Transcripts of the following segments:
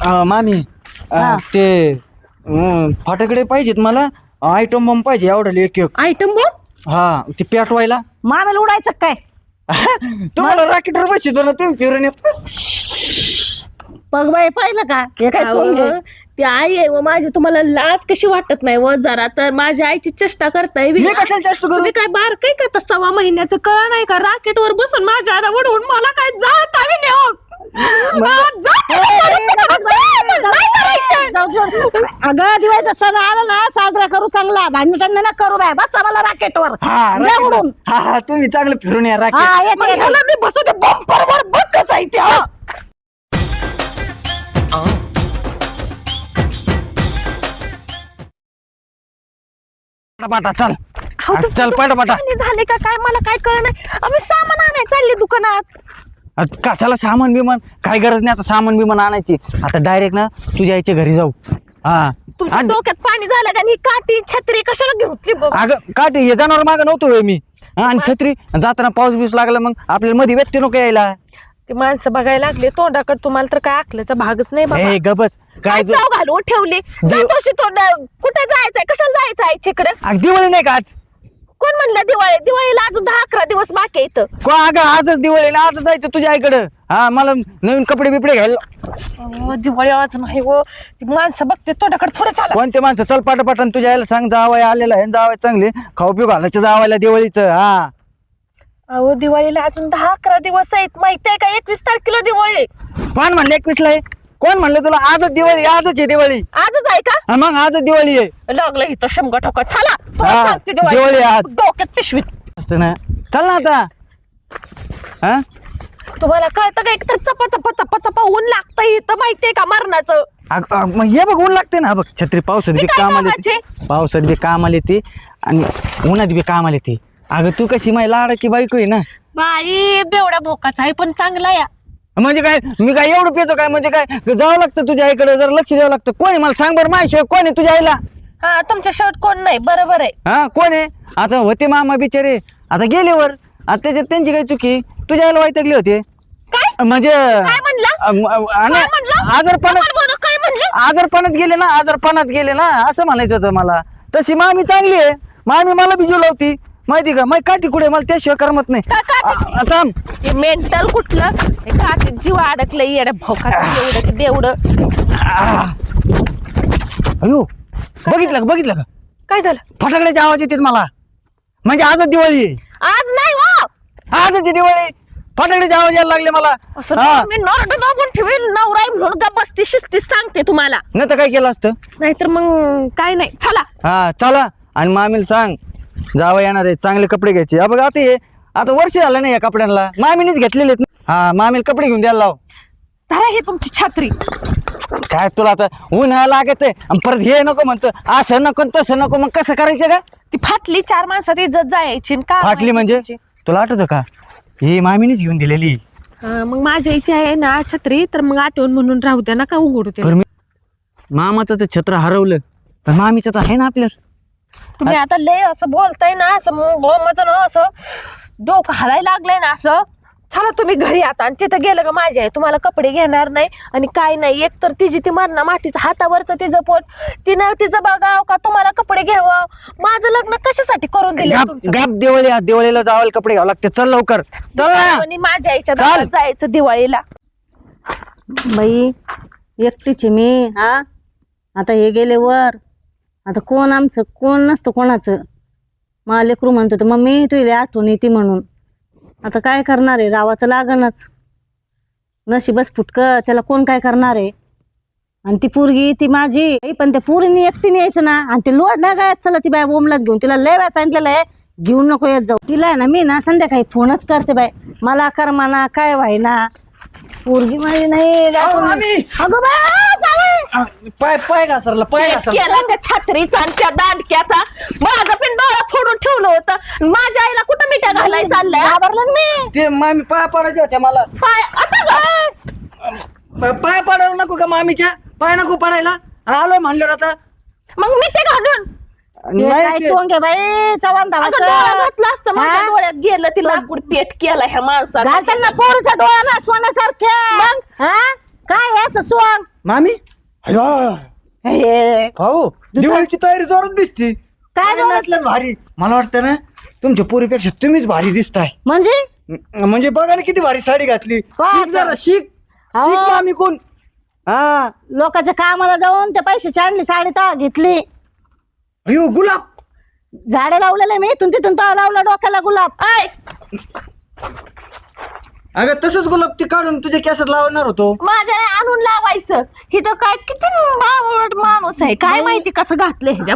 अं, मामी अं, हा. ते अं, फटाकडे पाहिजेत मला. आयटम बॉम्ब पाहिजे एवढं एक एक. आयटम बॉम्ब हा ते पेटवायला. मामेला उडायचं काय? तुम्हाला रॉकेटवर बसतो ना तुम्ही फिरून येत. बघ बाई पाहिलं का? हे काय सोंग आहे? ती आई आहे व माझी तुम्हाला लाज कशी वाटत नाही व जरा? तर माझ्या आईची चेष्टा करताय मी कशाला जास्त करू? तुम्ही काय बार काय का सव्वा महिन्याचं कळा नाही का? राकेट वर बसून माझ्या आईला वडवून मला काय जात आम्ही नेऊन? अगं दिवाळीचा सण आला ना साजरा करू चांगला. भांडण ना करू बाय. बस आम्हाला राकेटवर. हा उडून. हा हा तुम्ही चांगलं फिरून या हा राकेट येते, येते. हा. पाटा चल. अहो, तुमचं चल पाटा पाटा झाले का? काय? मला काय कळ नाही. आम्ही सामान आणाय चालले दुकानात. आता कशाला सामान बिमान? काय गरज नाही आता सामान बिमान आणायची. आता डायरेक्ट ना तुझ्या आईच्या घरी जाऊ. हा. तुमच्या आणि- डोक्यात पाणी झालं आणि ही काठी छत्री कशाला घेतली बघ? अगं काट हे जाणार मागं नव्हतो होय मी. हा, आणि छत्री जाताना पाऊस बिऊस लागला मग आपल्याला मध्ये व्यक्ती नको यायला. ते माणसं बघायला लागले तोंडाकडे तुम्हाला तर काय आखल्याचा भागच नाही बाबा. हे गबस काय काय ज- चाव घालून ठेवले. जातोशी तोंड कुठे जायचंय कशाला जायचं आईच्याकडे अगं, दिवाळी नाही का आज? कोण म्हणलं दिवाळी? दिवाळीला अजून दहा अकरा दिवस बाकी आहे इथं. को अगं आजच दिवाळी ना आजच जायचं तुझ्या आईकडं हा मला नवीन कपडे बिपडे घ्यायला अहो, दिवाळी आज नाही हो. ती माणसं बघते तोंडाकडे पुढे चाला कोणते माणसं? चल पाठ पाठन तुझ्या आईला सांग जावाय आलेला आहे जावाय चांगले. खाऊ पिऊ घालायचं जावायला दिवाळीचं हा. अहो दिवाळीला अजून दहा अकरा दिवस आहेत. माहिती आहे का एकवीस तारखेला दिवाळी आहे. कोण म्हणलं एकवीसला आहे? कोण म्हणलं तुला आजच दिवाळी आजच आहे दिवाळी? आजच आहे का? हा, मग आजच दिवाळी आहे. लागलं इथं शंभर टक्का चला परत सांगते दिवाळी. आज. डोक्यात पिशवीत. असतं ना. चल ना आता. हा? तुम्हाला कळतं का एकतर चपा चपा चपा चपा ऊन लागतं इथं माहितीये का मरणाचं? अग- अग- मग हे बघ ऊन लागते ना. बघ छत्री पावसात ते बी काय कामाला येते. पावसात बी कामाला येते आणि उन्हात बी कामाला येते. अगं तू कशी माझी लाडाची बायको आहे ना. बाई बेवड्या बोकाचा आहे पण चांगला या म्हणजे काय मी काय एवढं पितो काय? म्हणजे काय जावं लागतं तुझ्या आईकडे जर लक्ष द्यावं लागतं. कोण मला सांग बरं माझ्याशिवाय कोण आहे तुझ्या आईला? हा तुमच्या शर्ट कोण नाही बरोबर आहे. हा कोण आहे? आता होते मामा बिचारे. आता गेले वर. आता त्याच्यात त्यांची काही चुकी. तुझ्या आईला वैतकले होते. काय? म्हणजे काय म्हणलं? अम- अम- आणि काय म्हणलं? आजारपणात बोला, काय म्हणलं? आजारपणात गेले ना आजारपणात गेले ना असं म्हणायचं होतं मला. तशी मामी चांगली आहे. मामी मला बिजू लावती. माहिती का? माही काठी कुठे? मला त्याशिवाय करमत नाही. काठी? आ- हे मेंटल कुठलं? हे काठी जीव अडकलं येड्या भोकाट एवढं की बेवडं आ. अयो बघितलं का? बघितलं का? काय झालं? फटाकड्याचे आवाज येतात मला. म्हणजे आजच दिवाळी आहे. आज नाही हो. आजच आहे दिवाळी. फटाकड्याचे आवाज यायला लागले मला. असं हा. नाही, मी नरड दाबून ठेवेल नवराय म्हणून का बसती शिस्ती सांगते तुम्हाला. नाही तर काय केलं असतं? नाहीतर मग काय नाही. चला. हा चला. आणि मामीला सांग. जावं येणार आहे चांगले कपडे घ्यायचे. हा बघ आता हे आता वर्ष झालं नाही या कपड्यांना मामीनेच घेतलेले. हा मामीला कपडे घेऊन द्यायला लाव. धरा हे तुमची छत्री. काय तुला आता उन्हाळा लागत आहे? आणि परत हे नको म्हणतो असं नको आणि तसं नको मग कसं करायचं का? ती फाटली चार माणसात इज्जत जायची का फाटली म्हणजे? तुला आठवतं का? ही मामीनेच घेऊन दिलेली. हा, मग माझ्या इच्छा आहे ना छत्री तर मग आठवण म्हणून राहू द्या ना का उघडू बरं मी मामाचं तर छत्र हरवलं पण मामीचं तर आहे ना आपल्या तुम्ही आता लय असं बोलताय ना असं मग माझं ना असं डोकं हलायला लागलंय ना असं. चला तुम्ही घरी आता आणि तिथं गेलं का माझ्या आहे तुम्हाला कपडे घेणार नाही आणि काय नाही. एक तर तिची ती मरणा मातीचं हातावरचं तिचं पोट. तिनं तिचं बघाव का तुम्हाला कपडे घ्यावं? माझं लग्न कशासाठी करून दिलं गाप तुमचं? गाप दिवाळी आज दिवाळीला जावायला कपडे घ्यावं लागते. चल लवकर. चल ना. आणि माझ्या आईच्या चाल. दारात जायचं दिवाळीला. बाई एकटीची मी. हा? आता हे गेले वर. आता कोण आमचं कोण नसतं कोणाचं? मला लेकरू म्हणतो तर मम्मी तुला आठवण येते म्हणून. आता काय करणार आहे? रावाचं लागणच. नशीबच फुटकं त्याला कोण काय करणार आहे? आणि ती पोरगी ती माझी. पण त्या पोरीने एकटीने यायचं ना आणि ते लोड ना गायत चला ती बाय बोमलात घेऊन. तिला लय वेळा सांगितलेलं आहे घेऊन नको येत जाऊ. तिला आहे ना मी ना संध्याकाळी फोनच करते बाय मला कर काय व्हायना. पोरगी माझी नाही अहो, मामी! अगं बाय, जावई! पाय पाय घासरला पाय घासरला. केला त्या छत्रीचा आणि त्या दांडक्याचा. माझं पण डोळा फोडून ठेवलं होतं. माझ्या आईला कुठं मिठ्या घालाय चाललंय? घाबरलं ना मी. ते मामी पाय पडायचे होत्या मला. पाय आता ग. पाय पडायला नको का मामीच्या? पाय नको पडायला. आलो म्हणलं आता. मग मी ते घालून नाही ते- सोंगे बाई? चव्हाण अगं डोळा धावाचं घातला असतं माझ्या हा? डोळ्यात गेलं ती लाकूड पेट केला ह्या माणसाला घालताना पोरीच्या डोळ्याला सोन्यासारखे मग? हा? काय हे असं सोंग? मामी? अयो हे, भाऊ दिवाळीची तयारी जोरात दिसती. काय जोरात? नाटलं भारी. मला वाटतं ना तुमच्या पोरीपेक्षा तुम्हीच भारी दिसताय. म्हणजे? म- म्हणजे बघा ना किती भारी साडी घातली. वा, शिक जरा शिक. हा. शिक मामी कोण? हा. लोकांच्या कामाला जाऊन ते पैशाची आणली साडी तर घेतली. अयो गुलाब! झाडे लावलेले मी. इथून तिथून तर लावलं डोक्याला गुलाब. ऐ, अगं तसंच गुलाब ती काढून तुझ्या केसात लावणार होतो. माझ्याने आणून लावायचं. ही तर काय किती बावळट माणूस आहे. काय माहिती कसं घातलं ह्याच्या.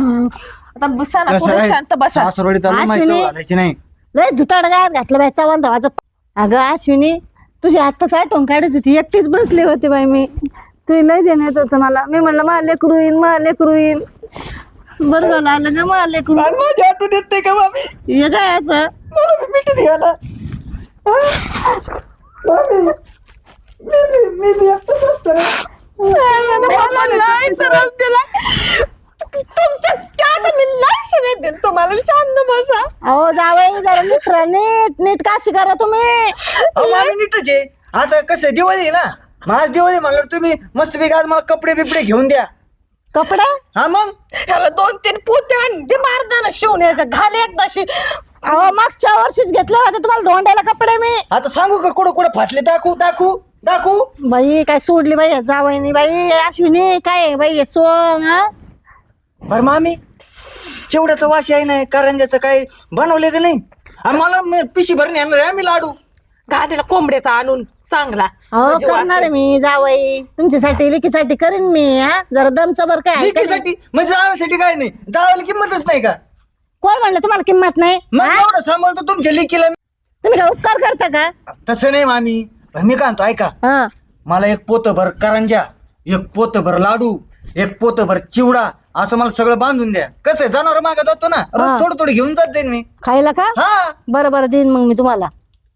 आता बसा ना कसं पुढे आहे, शांत बसा. सासरवाडीत आलं माहिती अश्विनी. घालायची नाही. लय धुताड गायत घातलं बाय चव्हाण धावाचं अगं अश्विनी तुझी आत्ताच आठवण काढत होती. एकटीच बसले होते बाई मी. तू लय देण्यात होतं मला. मी म्हणलं मला लेकरू येईन मला लेकरू येईन. बरं झालं आलं का मला लेकरू आणि माझी आठवण येत नाही का मामी? हे काय असं? मला बी मिठी द्यायला. मला दिला. तुमच्या मी शिव्या तुम्हाला छान बसा अहो जावई जरा नीट राहा, नीट नीट काशी करा तुम्ही. अहो, मामी नीटच आहे आता कसं आहे, दिवाळी आहे ना. मग आज दिवाळी म्हणल्यावर तुम्ही मस्त आज मला कपडे बिपडे घेऊन द्या. कपडे? हा मग? ह्याला दोन तीन पोते आणि. ते मारताना शिवून यायच्या घाले एकदाशी अहो मागच्या वर्षीच घेतले होते तुम्हाला धोंड्याला कपडे मी. आता सांगू का कुठं कुठं फाटले? दाखवू दाखवू दाखवू. बाई काय सोडली बाई जावईनी बाई. अश्विनी काय आहे बाई हे सोंग हा? बरं मामी चिवड्याचं वाशी आहे नाही करंजाचं काही बनवले का नाही? मला मी पिशी भरून येणार आहे आम्ही लाडू. घाटीला कोंबड्याचा आणून. चांगला. हो म्हणजे करणार आहे मी जावई. तुमच्यासाठी लेकीसाठी करीन मी हा? जरा दमचं बरं काय नाही. लेकीसाठी? म्हणजे जावासाठी काय नाही? जावायला किंमतच नाही का? कोण म्हणलं तुम्हाला किंमत नाही? मग एवढं सांभाळतो तुमच्या लेकीला मी. तुम्ही काय उपकार करता का? तसं नाही मामी. पण मी काय म्हणतो ऐका. हा. मला एक पोतभर करंजा एक पोतभर लाडू एक पोतभर चिवडा असं मला सगळं बांधून द्या. कसं जनावर मागा जातो ना हा. रोज थोडं थोडं घेऊन जात जाईन मी. खायला का? हा. बरं बरं देईन मग मी तुम्हाला.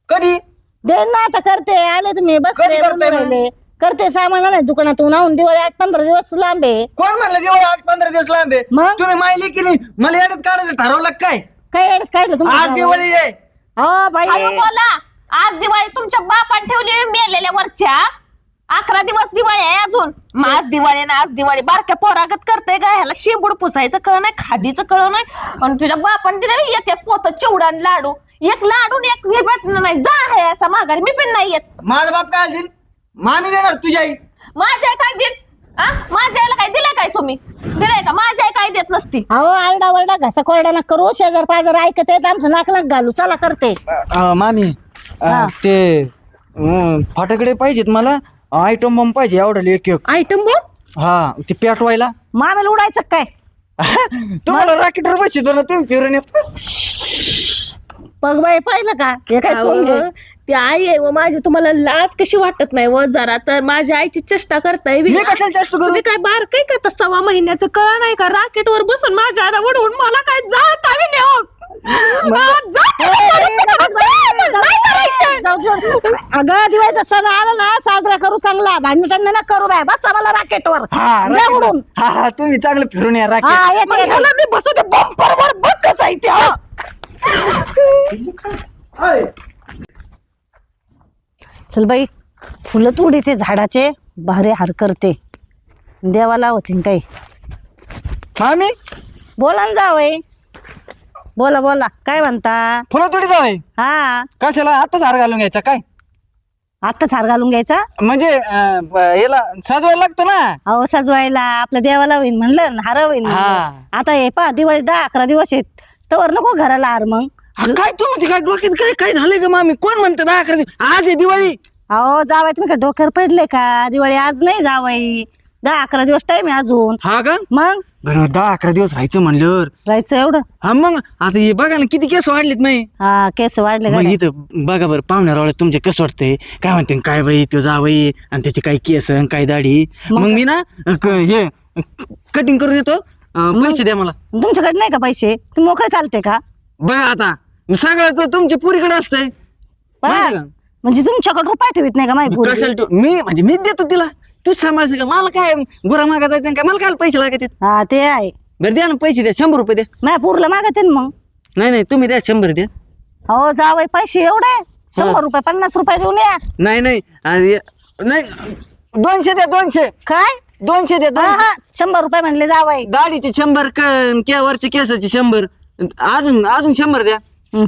कधी? देईन ना आता करते. आले तुम्ही बसले कधी करताय बोलून मग? राहिले करते सामान नाही दुकानातून आहून दिवाळी आठ पंधरा दिवस लांब. आहे कोण म्हणलं दिवाळी आठ पंधरा दिवस लांब? आहे मग? तुम्ही माहिती की नाही. मला याच्यात काढायचं ठरवलं का काय? काय अडच काढलं तुम्ही आज दिवाळी आहे. हो बाई. बोला. आज दिवाळी तुमच्या बापान ठेवली मेलेल्या वरच्या. अकरा दिवस दिवाळी आहे अजून. मग आज दिवाळी ना आज दिवाळी. बारक्या पोरागत करते का ह्याला शेंबूड पुसायचं कळ नाही खादीचं कळ नाही. आणि तुझ्या बापान दिलं एक एक पोत चिवडा आणि लाडू. एक लाडू आणि एक हे भेटणं नाही. जा आहे असा माघारी. मी पण नाही येत. माझा बाप काय देईल? मामी देणार तुझ्या आई. माझ्या आई काय देत आ? माझ्या आईला काय दिलंय काय तुम्ही? दिलंय का? माझ्या आई काय देत नसती? अहो आरडा वरडा घसा कोरडा ना करू शेजार पाजार ऐकत आहेत आमचं नाक नाक घालू. चला करते. मामी हा. ते फाटाकडे पाहिजेत मला. आयटम बम पाहिजे आवडेल एक एक आयटम बोल हा ते पेटवायला मामेला उडायचं काय तुम्हाला रॉकेटवर बसतो ना तुम्ही फिरून येत. बघ बाई पाहिलं का हे काय सोंग? अहो, ती आई आहे व माझी तुम्हाला लाज कशी वाटत नाही व जरा तर माझ्या आईची चेष्टा करताय मी कशाला जास्त करू तुम्ही काय बार काय का सव्वा महिन्याचं कळा नाही का राकेट वर बसून माझ्या आईला वडवून मला काय जात आम्ही नेऊन आ, जात आम्ही नेऊन. नाही करायचं. जाऊ दे. अगं दिवाळीचा सण आला ना साजरा भांडण ना करू बाय बस आम्हाला राकेटवर. हा राकेट. उडून. हा हा तुम्ही चांगलं फिरून या हा राकेट येते, येते. ह्याला मी बसवते बंपर वर बघ कसं आहे ते हा. चल बाई फुलं तोडी ते झाडाचे. भारी हार करते देवाला होतीन काही. मामी बोला ना जावय बोला बोला. काय म्हणता? फुलं तोडी जावे हा. कशाला? आताच हार घालून घ्यायचा काय? आत्ताच हार घालून घ्यायचा? म्हणजे अं, ब- याला सजवायला लागतं ना? अहो सजवायला आपल्या देवाला होईन म्हणलं न हार होईन म्हणलं. हा. आता हे पा दिवाळी दहा अकरा दिवस आहेत. तवर नको घराला हार मग. हा, काय तू म्हणते? काय डोक्यात काय काय झालंय का मामी? कोण म्हणतं दहा अकरा दिवस? आज आहे दिवाळी. अहो जावाय तुम्ही काय डोक्यावर पडले का? दिवाळी आज नाही जावाई. दहा अकरा दिवस टाइम आहे अजून. हा का? मग? बरं दहा अकरा दिवस राहायचं म्हणल्यावर. राहायचं एवढं? हा मग आता हे बघा ना किती केस वाढलेत नाही हा केस वाढले मग गाड्या. इथं बघा बरं पाहुण्यावर तुमचे कसं वाटतंय? काय म्हणते काय बाई तो जावई आणि त्याची काही केस आणि काय दाढी. मग? मी ना क- हे कटिंग करून येतो अं, पैसे द्या मला. तुमच्याकडे नाही का पैसे? तुम्ही मोकळे चालते का? बघा आता सगळं तर तुमच्या पुरीकडे असतंय बघा. माहिती का? म्हणजे तुमच्याकडे रुपये ठेवीत नाही का माहिती कशाला ठेव- मी म्हणजे मी देतो तिला. तूच सांभाळ का? मला काय गुरा मागा जायचं काय? मला काय पैसे लागत? हा ते आहे. बरं द्या ना पैसे द्या. शंभर रुपये द्या. माझ्या पूरला मागते ना मग? नाही नाही तुम्ही द्या. शंभर द्या. अहो जावई पैसे एवढे? शंभर रुपये पन्नास रुपये देऊन या. नाही नाही. आणि- नाही दोनशे द्या दोनशे. काय? दोनशे द्या हा दोनशे. हा. शंभर रुपये म्हणले जावाई. दाढीचे शंभर क- के वरचे केसाचे शंभर. अजून अजून शंभर द्या. हं.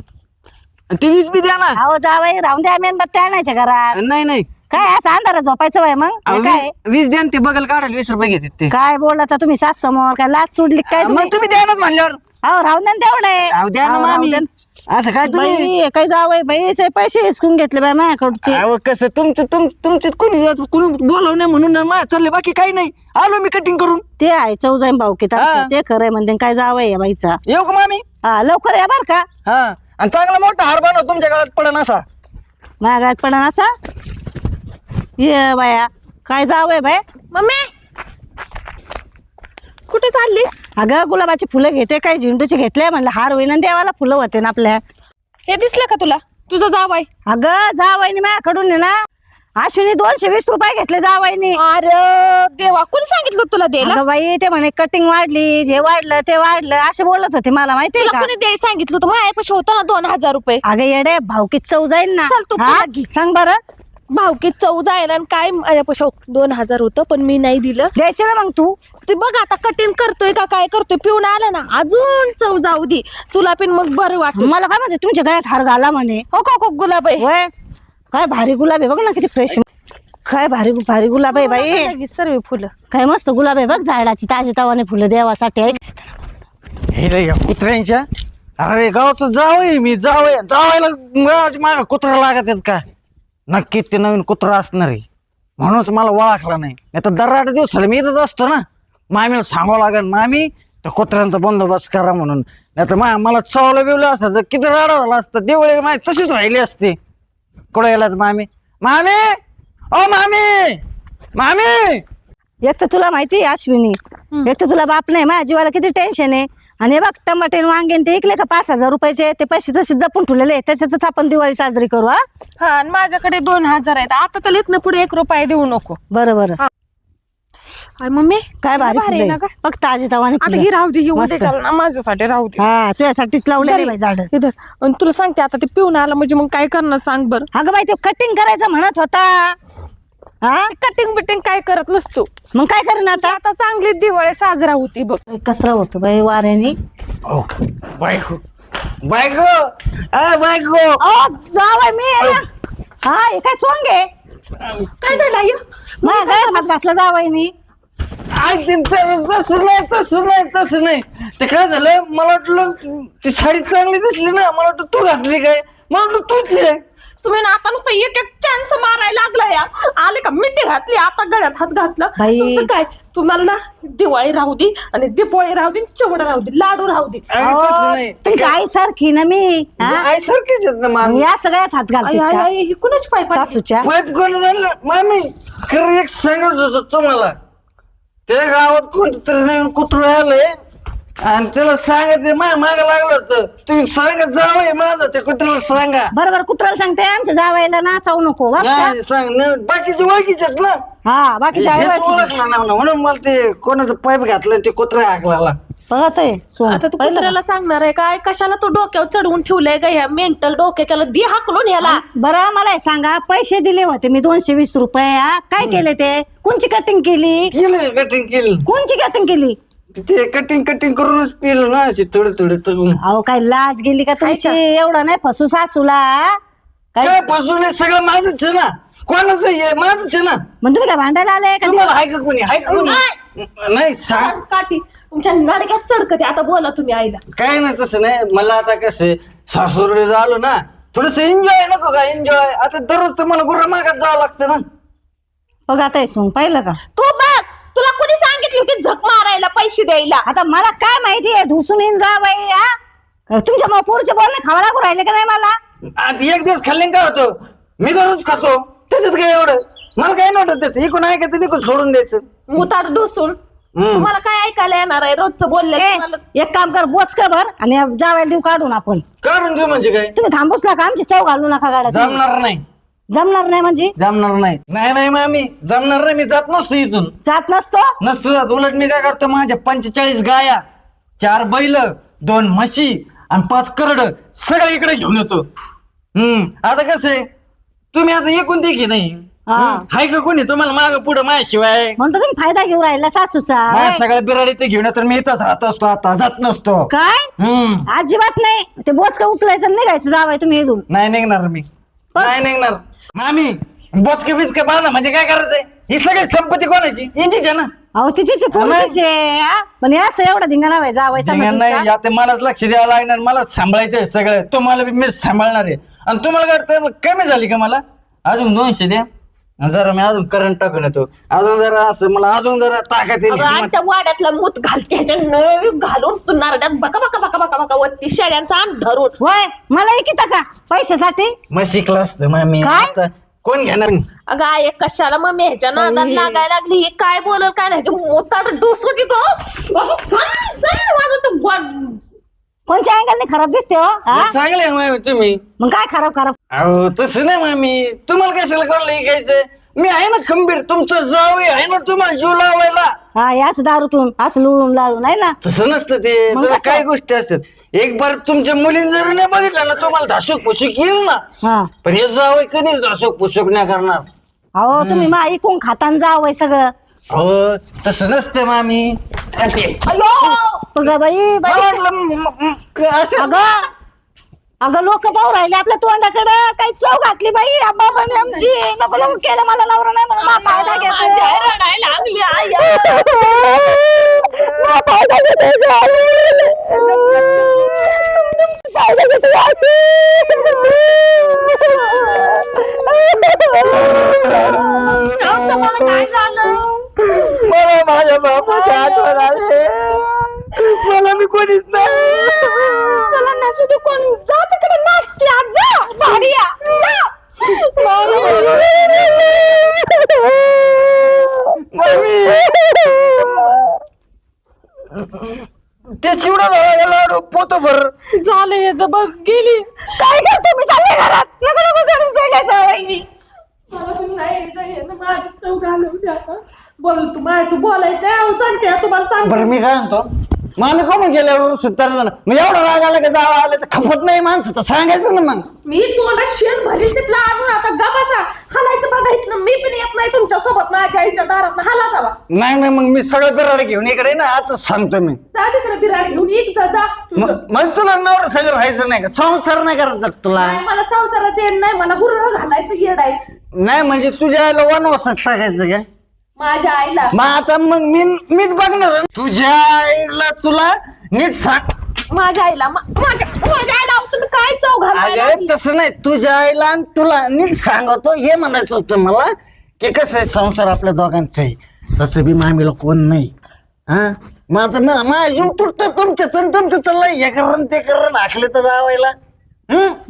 आणि ते वीस बी द्या ना. अहो जावाई राहून द्या मेणबत्ती आणायच्या घरात. नाही नाही. काय असं अंधारात झोपायचं बाय मग? हे काय? वीस द्या ना ते बगल काढायला वीस रुपये घेतात ते. काय बोलता तुम्ही सास समोर? काय लाच सोडली काय मग तुम्ही? तुम्ही द्या ना म्हणल्यावर. अहो राहून द्या ना तेवढे. अहो, द्या ना अहो, राहून मामी ना. असं काय तुम्ही? बाई काय जावई बाई पैसे हिसकून घेतले बाय माझ्याकडचे. अहो कसं? तुमचं तुम तुमच्यात कोणी कोणी बोलव नाही म्हणून ना माझ्या चालले बाकी काही नाही. आलो मी कटिंग करून. ते आहे चौजाईन हा. आमचं. ते खरंय म्हणते. काय जावई या बाईचा? येऊ का मामी? हा लवकर या बर का. हा. आणि चांगला मोठा हार बनव तुमच्या गळ्यात पडन असा. महागात पडा असा? ये बाया काय जावय बाय? मम्मी! कुठे चालली? अगं गुलाबाची फुलं घेते काय? झेंडूची घेतले म्हणलं हार होईन आणि देवाला फुलं होते ना आपल्या. हे दिसलं का तुला? तुझं जावाय अगं जावाईनी माझ्याकडून आहे ना. अश्विनी दोनशे वीस रुपये घेतले जावाईनी अरे देवा कोणी सांगितलं तुला द्यायला? अगं बाई ते म्हणे कटिंग वाढली जे वाढलं ते वाढलं असे बोलत होते मला माहितीये तुला का? कोणी द्यायला सांगितलं होतं? माझ्यापाशी होतं ना दोन हजार रुपये. अगं येडे भावकीत चव जाईल ना. चल तू हा? घे. सांग बरं. भावकीत चौ जायला आणि काय माझ्यापाशी दोन हजार होतं पण मी नाही दिलं. द्यायचे ना मग तू. ते बघ आता कटिंग करतोय का काय करतोय पिऊन आला ना अजून चव जाऊ दे. तुला पण मग बरं वाटेल मला काय म्हणते तुमच्या गळ्यात हार घाला म्हणे. हो का हो गुलाब आहे काय भारी गुलाब आहे बघ ना किती फ्रेश काय भारी भारी गुलाब आहे बाई. सर्व फुलं. काय मस्त गुलाब आहे बघ झाडाची ताजी तवाने फुलं देवासाठी आहे. हे रे या कुत्र्यांच्या. अरे गावाचं जावय मी जावय जावायला माग कुत्रा लागत आहेत का? नक्कीच ते नवीन कुत्रा असणार. आहे म्हणूनच मला ओळखला नाही. नाही तर दर आठ दिवसाला मी इथंच असतो ना. मामीला सांगावं लागेल मामी त्या कुत्र्यांचा बंदोबस्त करा म्हणून. नाही तर मा मला चावलं बिवलं असतं तर किती राडा झाला असतं देवळे माही तशीच राहिली असते. कुठं गेलात मामी? मामी! ओ मामी! मामी! एक तर तुला माहिती आहे अश्विनी. एक तर तुला बाप नाही माझ्या जीवाला किती टेन्शन आहे. आणि हे बघ टमाटे वांगे ते इकले का पाच हजार रुपयाचे? ते पैसे तसे जपून ठेवलेले. त्याच्यातच आपण दिवाळी साजरी करू हा? हा आणि माझ्याकडे दोन हजार आहेत. आता तर इथनं पुढे एक रुपये देऊ नको. बरं बरं. मम्मी काय भारी फुलं ना आहे. का? बघ ताजी तवाने आता फुलं. ही राहू दे ही. उद्या ना माझ्यासाठी राहू दे. हा तुझ्यासाठीच लावलेले बाई झाड. इधर आणि तुला सांगते आता ते पिऊन आला म्हणजे मग काय करणार सांग बर. अगं बाई ते कटिंग करायचं म्हणत होता. हा? कटिंग बिटिंग काय करत नसतो. मग काय करेन आता? आता चांगली दिवाळी साजरा होती बघ. कसरा होतो बाई वाऱ्याने. ओ बायको. बायको? अ बायको. अहो, जावई मी आहे ना. हा हे काय सोंग आहे? काय झालं आई? माझ्या गळ्यात घातला तसं तसं नाही तसं नाही तसं नाही. ते काय झालं? मला वाटलं ती साडी चांगली दिसली ना. मला वाटलं तू घातली काय? मला वाटलं तूच आहे. तुम्ही ना आता नुसतं एक एक चान्स मारायला लागला या. आले का? मिठी घातली आता गळ्यात हात घातला. बाई. तुमचं काय? तुम्हाला ना दिवाळी राहू दे आणि दिपोळी राहू दे चिवडा राहू दे लाडू राहू दे. तसं नाही. तुमच्या आई सारखी ना मी हा? आई सारखीच आहेत ना मामी. या सगळ्यात हात आई, घालते आई, का? आई, ही कुणाची पाय पडली? सासूच्या? वाईट कोण झालं? मामी खरं एक सांगत होतो तुम्हाला. त्या गावात कोणतं तरी नवीन कुत्र आलंय. आणि त्याला सांगत माय माग लागलं होतं. तुम्ही सांगा जावं माझं त्या कुत्र्याला सांगा. बरोबर कुत्र्याला सांगते आमच्या जावायला नाचावू नको बरं का? नाही, सांग न- बाकीचे ओळखीचे आहेत ना. हा बाकीच्या आई ओळखलं नाही मला. म्हणून मला ते कोणाचं पाईप घातलं ते कुत्रा हाकला बघत आहे सोंग. आता तू पाहिलं का? कुत्र्याला सांगणार आहे काय? कशाला तू डोक्यावर चढवून ठेवलंय का ह्या मेंटल डोक्याच्याला? दे हाकलून ह्याला. बरं मला हे सांगा पैसे दिले होते मी दोनशे वीस रुपये हा? काय केले ते? कोणची कटिंग केली? केलं कटिंग केलं कोणची कटिंग केली? ते कटिंग कटिंग करूनच पिलं ना अशी थोडं थोडं तळून अहो काय लाज गेली का तुमची? एवढं नाही फसू सासूला? काय? काय पासून हे सगळं माझंच आहे ना. कोणाचं हे? माझंच आहे ना. मग तुम्ही काय भांडायला आले का तुम्हाला हाय का कोणी? हाय का कोणी? नाही सांग काठी. तुमच्या नडक्यात सडकते? आता बोला तुम्ही आईला. काय नाही तसं नाही. मला आता कसं सासूरडे झालो ना थोडस एन्जॉय नको का? एन्जॉय आता दररोज तर मला गुर्रा मागात जावं लागतं ना. बघ आता हे सोंग पाहिलं का? तू बघ! तुला कोणी सांगितली होती झक मारायला पैसे द्यायला? आता मला काय माहिती आहे? धुसून येईन जा बाई हा? तुमच्या मग पोरचे बोलणे खावा लागू राहिले का नाही मला? आता एक दिवस खाल्ले काय होतो? मी दररोज खातो. त्याच्यात काय एवढं? मला काय नव्हतं त्याचं. इकून ऐकायचं निकून सोडून द्यायचं. डोसून हम्म. तुम्हाला काय ऐकायला येणार आहे? रोजचं बोललं ए, एक काम कर बोच का भर आणि जावायला देऊ काढून आपण. काढून देऊ म्हणजे काय? तुम्ही थांबूच नका आमची चव घालू नका गाड्या जमणार नाही. जमणार नाही म्हणजे? जमणार नाही. नाही नाही मामी. जमणार नाही मी जात नसतो इथून. जात नसतो? नसतो जात. उलट मी काय करतो माझ्या पंचेचाळीस गाया चार बैल दोन म्हशी आणि पाच करड सगळं इकडे घेऊन येतो. हम्म. आता कसं आहे? तुम्ही आता एकूण देखी नाही? हा. हाय का कोणी? तुम्हाला माग पुढं माझ्याशिवाय. म्हणतो तुम्ही फायदा घेऊ राहिला सासूचा. माझ्या. सगळ्या बिराडी ते घेऊन तर मी इथंच राहत असतो आता जात नसतो. काय? हम्म. अजिबात नाही. ते बोच का उचलायचं आणि निघायचं जावाय तुम्ही इथून. नाही निघणार मी. नाही निघणार. मामी बोचके बिचके बांधा म्हणजे काय करायचंय? ही सगळी संपत्ती कोणाची? हिंदीच आहे ना? अहो तिची पोलीसचे पण हे असं एवढा धिंगाणा व्हाय जावाय नाही, नाही आता मलाच लक्ष द्यावं लागणार मला सांभाळायचंय सगळं. तुम्हाला बी मीच सांभाळणार आहे. आणि तुम्हाला काय वाटतं मग कमी झाली का मला? अजून दोनशे द्या. जरा मी अजून करंट टाकून येतो. अजून जरा असं मला अजून जरा ताकद येईल. अगं, आणि त्या वाड्यातलं मूत घालते ह्याच्या नळ घालून तू नारड्यात बका बका बका बका बका वरती शेळ्यांचा अंग धरून. होय मला एक का? पैशासाठी? मग शिकलं असतं काय? आता कोण घेणार? अगं आई कशाला मग मी ह्याच्या नादात लागायला लागली? हे काय बोलल काय नाही मोताड डोसं की गं. असं सन सन वाजत कोणत्या अँगलने खराब दिसते हो? हा? चांगले आहे मामी तुम्ही. मग काय खराब खराब? अहो तसं नाही मामी. तुम्हाला कशाला कोणाला ऐकायचंय मी आहे ना खंबीर. तुमचं जावई आहे ना तुम्हाला जीव लावायला. हा हे असं दारू पिऊन असं लुळून लाळून आहे ना? तसं नसतं ते. मग जरा कसं? काय गोष्टी असतात. एक बार तुमच्या मुलीने जर नाही बघितलं ना तुम्हाला धासूक पुसूक येईल ना. हा. पण हे जावई कधीच धासूक पुसूक नाही करणार. अहो तुम्ही मा ऐकून खातान जावय सगळं. हो तसं नसतं मामी. बघा बाई बाई. अगं अगं लोक पाहू राहिले आपल्या तोंडाकडं. काही चव घातली बाई बाबाने आमची. नको नको केलं मला नवरा नाही म्हणून. मा फायदा फायदा मला काय झालं मला माझ्या बापाची आठवण आली मला मी कोणीच नाही. चला नसू दे कोण? जा तिकडे नाच की आज जा. ते चिवडा झाला लाडू पोत भर. झालं याचं बघ गेली. काय करतो मी? चालले घरात. नको नको घरून सोडायचं वहिनी बोल तू माझ्याशी बोलायचं सांगते तुम्हाला सांग बरं मी काय म्हणतो? मग आम्ही कोण गेल्यावर सुद्धा मग एवढा राग आला की जावं आलं तर खपत नाही माणसं तर सांगायचं ना मग. मी तोंडात शेण भरीत तिथला अजून आता गबासा हालायचं बघा इथनं मी पण येत नाही तुमच्यासोबत माझ्या आईच्या दारात. हाला जावा. नाही नाही मग मी सगळं बिराड घेऊन इकडे ना आता सांगतो मी. जा तिकडे बिराड घेऊन एक जा जा तुझं. मग मग तुला नवर सगळं राहायचं नाही का? संसार नाही करायचा तुला? नाही, मला संसाराचं येण नाही मला गुरु घालायचं येड आहे. नाही म्हणजे तुझ्या आईला वनवासात टाकायचं काय माझ्या आईला. मग आता मग मी मीच बघणार. तुझ्या आईला तुला नीट सांग. माझ्या आईला मा- माझ्या माझ्या आईला अहो, तुम्ही काय चव घालायला अगं तसं नाही. तुझ्या आईला आणि तुला नीट सांगतो. हे म्हणायचं होतं मला की कसं आहे संसार आपल्या दोघांचं आहे. तसं बी मामीला कोण नाही. हा? ना माझ्या जीव तुटतं तुमचं तुमचं चाललंय हे करण ते करण. आखले तर जावायला?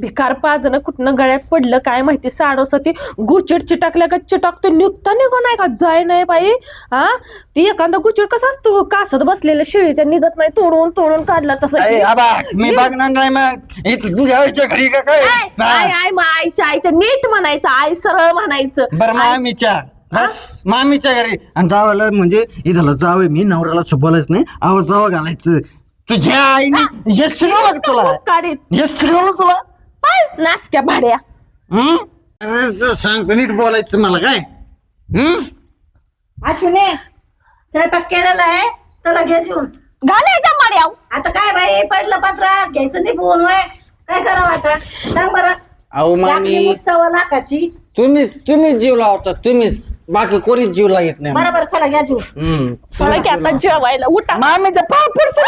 भिकार पाजणं कुठनं गळ्यात पडलं काय माहिती साडोसती गुचिड चिटाकल्या का चिटाकतो निघता निघ नाही का जाय नाही बाई. हा? ती एखादा गुचिड कसा असतो? कासत बसलेल्या शिळीच्या निघत नाही तोडून तोडून काढलं तसं. मी बघणार नाही मग. तुझ्या आईच्या घरी का काय? आय मग आईच्या आईच्या नीट म्हणायचं आई सरळ म्हणायचं. बरं मामीच्या. मामीच्या घरी. आणि जावायला म्हणजे इथं जावे मी नवऱ्याला बोलायचं नाही आवाज जावं घालायचं. तुझ्या आईने हे. शिकवलं का तुला काढीत हे शिकवलं तुला पाय, नासक्या भाड्या. हं? अरे ते सांगतो नीट बोलायचं मला काय? हं? अश्विनी स्वयंपाक केलेला आहे. चला घे जेवून. घालायच्या माड्याव आता काय बाई पडलं पात्रात. घ्यायचं निघून वय. काय करावं आता? सांग बरं. अहो मामी. मूठ सव्वा लाखाची. तुम्हीच तुम्हीच जीव लावता तुम्हीच. बाकी कोणीच जीव लागत नाही बरोबर चला घ्या जेवून हं. मला की आता जेवायला उठा. मामीचा पाय पडतो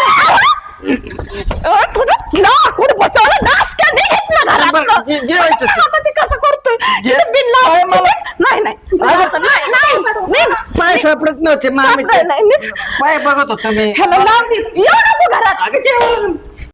अ, तुझं लाकूड बसवलं? नासक्या निघत ना बरं, जे- जेवायचं. आता ते. कसं करतोय? जे- ते बिन लावून- मला- नाही नाही. अगं, नाही नाही निघ. पाय सापडत नव्हते मामीचे. नाही, नाही. पाय बघत होतो मी. ह्याला लाव दे. येऊ नको घरात.